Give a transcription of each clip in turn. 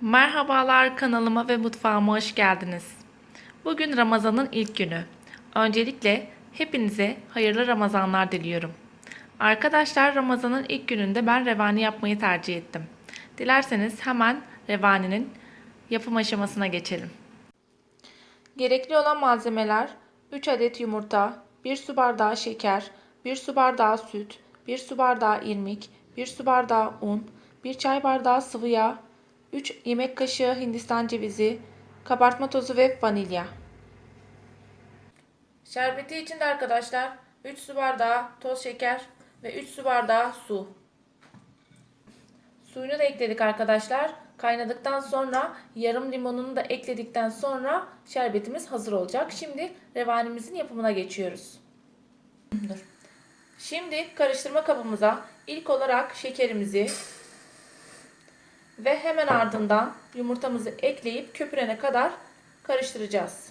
Merhabalar kanalıma ve mutfağıma hoş geldiniz. Bugün Ramazan'ın ilk günü. Öncelikle hepinize hayırlı Ramazanlar diliyorum. Arkadaşlar Ramazan'ın ilk gününde ben revani yapmayı tercih ettim. Dilerseniz hemen revaninin yapım aşamasına geçelim. Gerekli olan malzemeler 3 adet yumurta, 1 su bardağı şeker, 1 su bardağı süt, 1 su bardağı irmik, 1 su bardağı un, 1 çay bardağı sıvı yağ, 3 yemek kaşığı hindistan cevizi, kabartma tozu ve vanilya. Şerbeti için de arkadaşlar 3 su bardağı toz şeker ve 3 su bardağı su. Suyunu da ekledik arkadaşlar. Kaynadıktan sonra yarım limonunu da ekledikten sonra şerbetimiz hazır olacak. Şimdi revanimizin yapımına geçiyoruz. Şimdi karıştırma kabımıza ilk olarak şekerimizi ve hemen ardından yumurtamızı ekleyip köpürene kadar karıştıracağız.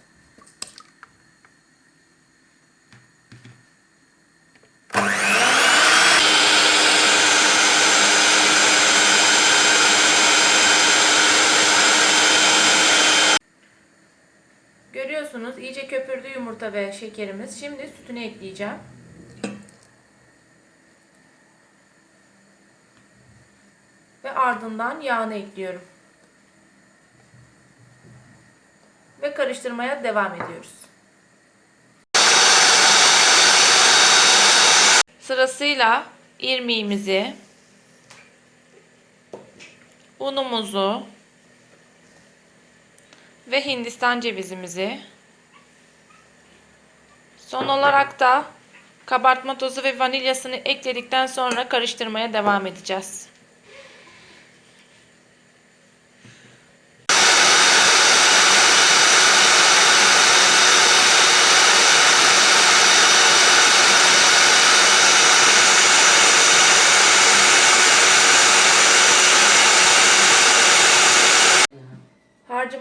Görüyorsunuz iyice köpürdü yumurta ve şekerimiz. Şimdi sütünü ekleyeceğim. Ardından yağını ekliyorum. Ve karıştırmaya devam ediyoruz. Sırasıyla irmiğimizi, unumuzu ve hindistan cevizimizi son olarak da kabartma tozu ve vanilyasını ekledikten sonra karıştırmaya devam edeceğiz.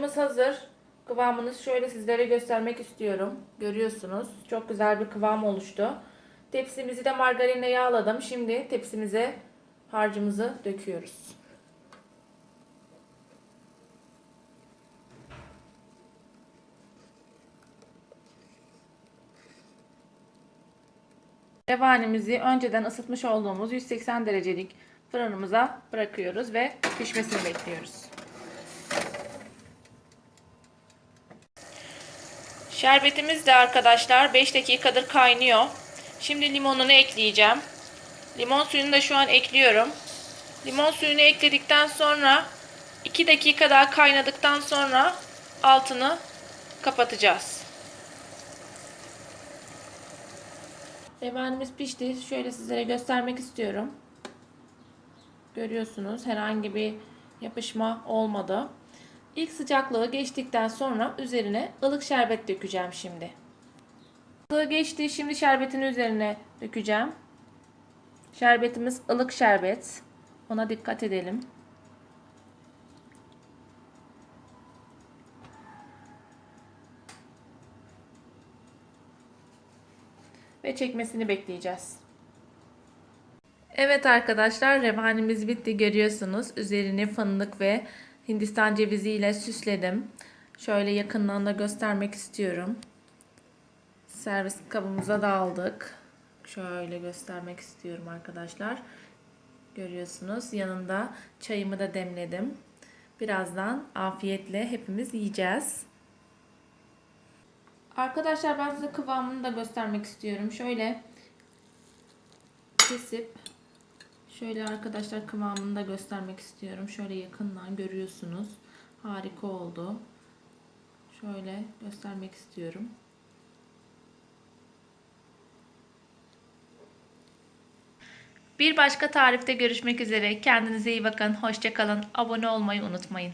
Harcımız hazır. Kıvamını şöyle sizlere göstermek istiyorum. Görüyorsunuz. Çok güzel bir kıvam oluştu. Tepsimizi de margarinle yağladım. Şimdi tepsimize harcımızı döküyoruz. Revanimizi önceden ısıtmış olduğumuz 180 derecelik fırınımıza bırakıyoruz ve pişmesini bekliyoruz. Şerbetimiz de arkadaşlar 5 dakikadır kaynıyor. Şimdi limonunu ekleyeceğim. Limon suyunu da şu an ekliyorum. Limon suyunu ekledikten sonra 2 dakika daha kaynadıktan sonra altını kapatacağız. Revanimiz pişti. Şöyle sizlere göstermek istiyorum. Görüyorsunuz herhangi bir yapışma olmadı. İlk sıcaklığı geçtikten sonra üzerine ılık şerbet dökeceğim şimdi. Sıcaklığı geçti. Şimdi şerbetini üzerine dökeceğim. Şerbetimiz ılık şerbet. Ona dikkat edelim. Ve çekmesini bekleyeceğiz. Evet arkadaşlar revanimiz bitti görüyorsunuz. Üzerini fındık ve Hindistan cevizi ile süsledim. Şöyle yakından da göstermek istiyorum. Servis kabımıza da aldık. Şöyle göstermek istiyorum arkadaşlar. Görüyorsunuz yanında çayımı da demledim. Birazdan afiyetle hepimiz yiyeceğiz. Arkadaşlar ben size kıvamını da göstermek istiyorum. Şöyle kesip Şöyle arkadaşlar kıvamını da göstermek istiyorum. Şöyle yakından görüyorsunuz. Harika oldu. Şöyle göstermek istiyorum. Bir başka tarifte görüşmek üzere. Kendinize iyi bakın. Hoşçakalın. Abone olmayı unutmayın.